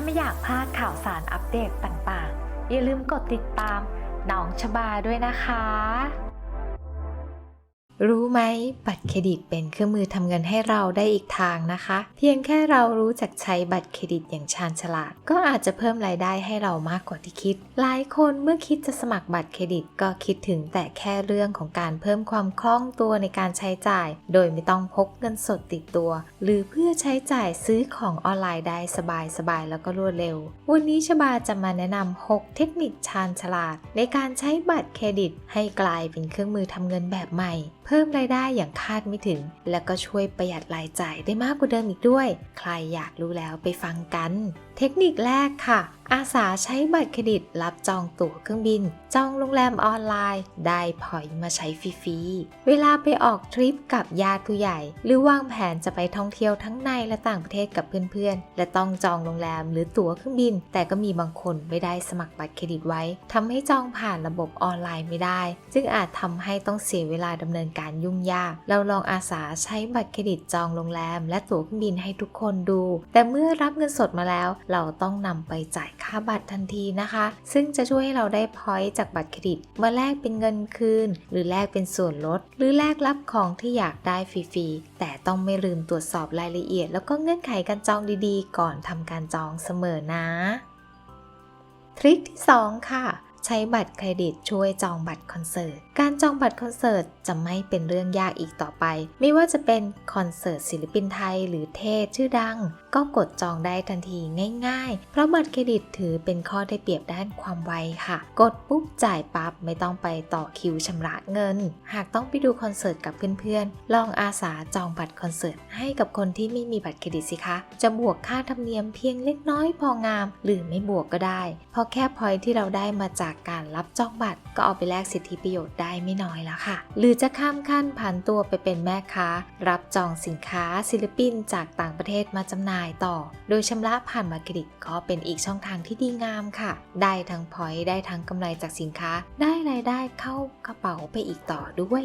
าไม่อยากพลาดข่าวสารอัปเดตต่างๆ อย่าลืมกดติดตามน้องชบาด้วยนะคะ รู้ไหมบัตรเครดิตเป็นเครื่องมือทำเงินให้เราได้อีกทางนะคะ เพียงแค่เรารู้จักใช้บัตรเครดิตอย่างชาญฉลาด ก็อาจจะเพิ่มรายได้ให้เรามากกว่าที่คิด หลายคนเมื่อคิดจะสมัครบัตรเครดิต ก็คิดถึงแต่แค่เรื่องของการเพิ่มความคล่องตัวในการใช้จ่าย โดยไม่ต้องพกเงินสดติดตัว หรือเพื่อใช้จ่ายซื้อของออนไลน์ได้สบายๆแล้วก็รวดเร็ว วันนี้ชบาจะมาแนะนำ6เทคนิคชาญฉลาด ในการใช้บัตรเครดิต ให้กลายเป็นเครื่องมือทำเงินแบบใหม่พิ่มรายได้อย่างคาดไม่ถึง แล้วก็ช่วยประหยัดรายจ่ายได้มากกว่าเดิมอีกด้วย ใครอยากรู้แล้วไปฟังกัน เทคนิคแรกค่ะ อาสาใช้บัตรเครดิตรับจองตั๋วเครื่องบิน จองโรงแรมออนไลน์ ได้พอยมาใช้ฟรีๆ เวลาไปออกทริปกับญาติผู้ใหญ่ หรือวางแผนจะไปท่องเที่ยวทั้งในและต่างประเทศกับเพื่อนๆ และต้องจองโรงแรมหรือตั๋วเครื่องบิน แต่ก็มีบางคนไม่ได้สมัครบัตรเครดิตไว้ทำให้จองผ่านระบบออนไลน์ไม่ได้ จึงอาจทำให้ต้องเสียเวลาดำเนินการยุ่งยาก เราลองอาสาใช้บัตรเครดิตจองโรงแรม และตั๋วเครื่องบินให้ทุกคนดู แต่เมื่อรับเงินสดมาแล้ว เราต้องนำไปจ่ายค่าบัตรทันทีนะคะ ซึ่งจะช่วยให้เราได้พอยต์จากบัตรเครดิตมาแลกเป็นเงินคืน หรือแลกเป็นส่วนลด หรือแลกรับของที่อยากได้ฟรีๆแต่ต้องไม่ลืมตรวจสอบรายละเอียด แล้วก็เงื่อนไขการจองดีๆ ก่อนทำการจองเสมอนะทริคที่ 2 ค่ะใช้บัตรเครดิตช่วยจองบัตรคอนเสิร์ต การจองบัตรคอนเสิร์ตจะไม่เป็นเรื่องยากอีกต่อไป ไม่ว่าจะเป็นคอนเสิร์ตศิลปินไทยหรือเทศชื่อดัง ก็กดจองได้ทันทีง่ายๆ เพราะบัตรเครดิตถือเป็นข้อได้เปรียบด้านความไวค่ะ กดปุ๊บจ่ายปั๊บไม่ต้องไปต่อคิวชำระเงิน หากต้องไปดูคอนเสิร์ตกับเพื่อนๆ ลองอาสาจองบัตรคอนเสิร์ตให้กับคนที่ไม่มีบัตรเครดิตสิคะ จะบวกค่าธรรมเนียมเพียงเล็กน้อยพองาม หรือไม่บวกก็ได้ เพราะแค่พอยที่เราได้มาจากการรับจองบัตร ก็เอาไปแลกสิทธิประโยชน์ได้ไม่น้อยแล้วค่ะ หรือจะข้ามขั้นผ่านตัวไปเป็นแม่ค้า รับจองสินค้าศิลปินจากต่างประเทศมาจำหน่ายต่อ โดยชำระผ่านบัตรเครดิตก็เป็นอีกช่องทางที่ดีงามค่ะ ได้ทั้งพอยต์ได้ทั้งกำไรจากสินค้า ได้รายได้เข้ากระเป๋าไปอีกต่อด้วย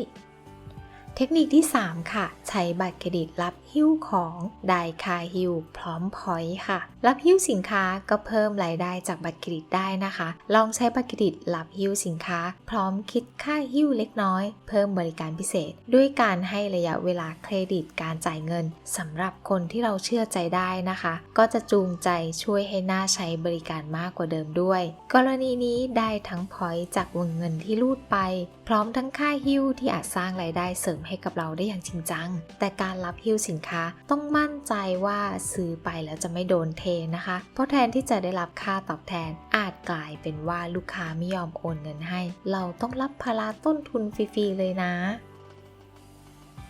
เทคนิคที่ 3 ค่ะ ใช้บัตรเครดิตรับหิ้วของได้คาหิ้วพร้อมพอยต์ค่ะ รับหิ้วสินค้าก็เพิ่มรายได้จากบัตรเครดิตได้นะคะ ลองใช้บัตรเครดิตรับหิ้วสินค้า พร้อมคิดค่าหิ้วเล็กน้อย เพิ่มบริการพิเศษ ด้วยการให้ระยะเวลาเครดิตการจ่ายเงินสำหรับคนที่เราเชื่อใจได้นะคะ ก็จะจูงใจช่วยให้น่าใช้บริการมากกว่าเดิมด้วย กรณีนี้ได้ทั้งพอยต์จากวงเงินที่รูดไปพร้อมทั้งค่าฮิ้วที่อาจสร้างรายได้เสริมให้กับเราได้อย่างจริงจัง แต่การรับฮิ้วสินค้าต้องมั่นใจว่าซื้อไปแล้วจะไม่โดนเทนะคะ เพราะแทนที่จะได้รับค่าตอบแทนอาจกลายเป็นว่าลูกค้าไม่ยอมโอนเงินให้ เราต้องรับภาระต้นทุนฟรีๆเลยนะ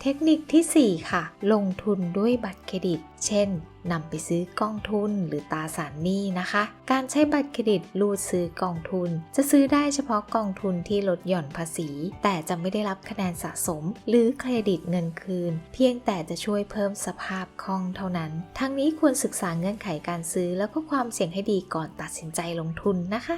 เทคนิคที่ 4 ค่ะ ลงทุนด้วยบัตรเครดิต เช่นนำไปซื้อกองทุนหรือตราสารหนี้นะคะ การใช้บัตรเครดิตรูดซื้อกองทุน จะซื้อได้เฉพาะกองทุนที่ลดหย่อนภาษี แต่จะไม่ได้รับคะแนนสะสม หรือเครดิตเงินคืน เพียงแต่จะช่วยเพิ่มสภาพคล่องเท่านั้น ทั้งนี้ควรศึกษาเงื่อนไขการซื้อ แล้วก็ความเสี่ยงให้ดีก่อนตัดสินใจลงทุนนะคะ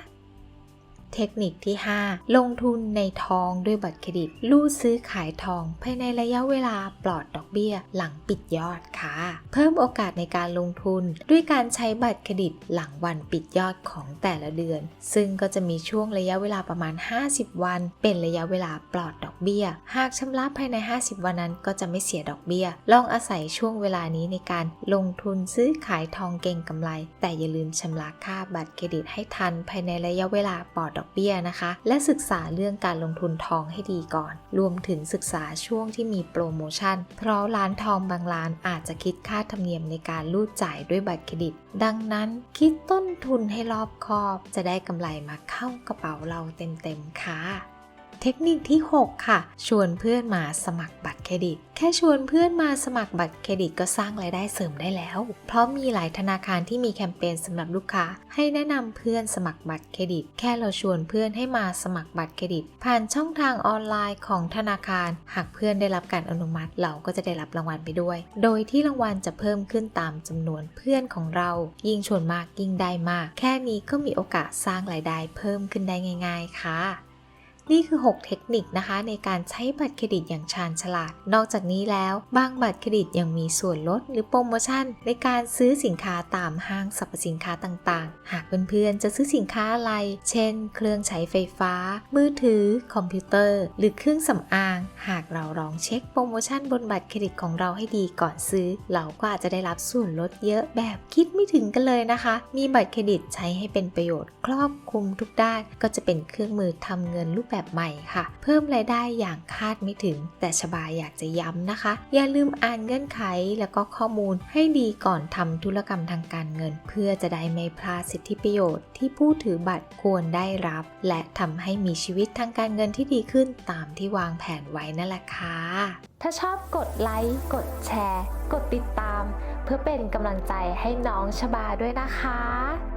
เทคนิคที่ 5 ลงทุนในทองด้วยบัตรเครดิตรูดซื้อขายทองภายในระยะเวลาปลอดดอกเบี้ย หลังปิดยอดค่ะ เพิ่มโอกาสในการลงทุน ด้วยการใช้บัตรเครดิตหลังวันปิดยอดของแต่ละเดือน ซึ่งก็จะมีช่วงระยะเวลาประมาณ 50 วัน เป็นระยะเวลาปลอดดอกเบี้ย หากชำระภายใน 50 วันนั้นก็จะไม่เสียดอกเบี้ย ลองอาศัยช่วงเวลานี้ในการลงทุนซื้อขายทองเก่งกำไร แต่อย่าลืมชำระค่าบัตรเครดิตให้ทันภายในระยะเวลาปลอดดอกเบี้ยนะคะ และศึกษาเรื่องการลงทุนทองให้ดีก่อน รวมถึงศึกษาช่วงที่มีโปรโมชั่น เพราะร้านทองบางร้านอาจจะคิดค่าธรรมเนียมในการรูดจ่ายด้วยบัตรเครดิต ดังนั้นคิดต้นทุนให้รอบคอบ จะได้กำไรมาเข้ากระเป๋าเราเต็มๆค่ะ เทคนิคที่ 6 ค่ะ ชวนเพื่อนมาสมัครบัตรเครดิต แค่ชวนเพื่อนมาสมัครบัตรเครดิตก็สร้างรายได้เสริมได้แล้ว เพราะมีหลายธนาคารที่มีแคมเปญสำหรับลูกค้า ให้แนะนำเพื่อนสมัครบัตรเครดิต แค่เราชวนเพื่อนให้มาสมัครบัตรเครดิต ผ่านช่องทางออนไลน์ของธนาคาร หากเพื่อนได้รับการอนุมัติเราก็จะได้รับรางวัลไปด้วย โดยที่รางวัลจะเพิ่มขึ้นตามจำนวนเพื่อนของเรา ยิ่งชวนมากยิ่งได้มาก แค่นี้ก็มีโอกาสสร้างรายได้เพิ่มขึ้นได้ง่าย ๆ ค่ะ นี่คือ 6 เทคนิคนะคะ ในการใช้บัตรเครดิตอย่างชาญฉลาด นอกจากนี้แล้วบางบัตรเครดิตยังมีส่วนลดหรือโปรโมชั่น ในการซื้อสินค้าตามห้างสรรพสินค้าต่างๆ หากเพื่อนๆจะซื้อสินค้าอะไร เช่น เครื่องใช้ไฟฟ้า มือถือ คอมพิวเตอร์ หรือเครื่องสำอาง หากเราลองเช็คโปรโมชั่นบนบัตรเครดิตของเราให้ดีก่อนซื้อ เราก็อาจจะได้รับส่วนลดเยอะแบบคิดไม่ถึงกันเลยนะคะ มีบัตรเครดิตใช้ให้เป็นประโยชน์ ครอบคลุมทุกด้านก็จะเป็นเครื่องมือทำเงินรูปแบบแบบใหม่ค่ะ เพิ่มรายได้อย่างคาดไม่ถึง แต่ชบาอยากจะย้ำนะคะ อย่าลืมอ่านเงื่อนไขแล้วก็ข้อมูลให้ดีก่อนทำธุรกรรมทางการเงิน เพื่อจะได้ไม่พลาดสิทธิประโยชน์ที่ผู้ถือบัตรควรได้รับ และทำให้มีชีวิตทางการเงินที่ดีขึ้นตามที่วางแผนไว้นั่นแหละค่ะ ถ้าชอบกดไลค์ กดแชร์ กดติดตาม เพื่อเป็นกำลังใจให้น้องชบาด้วยนะคะ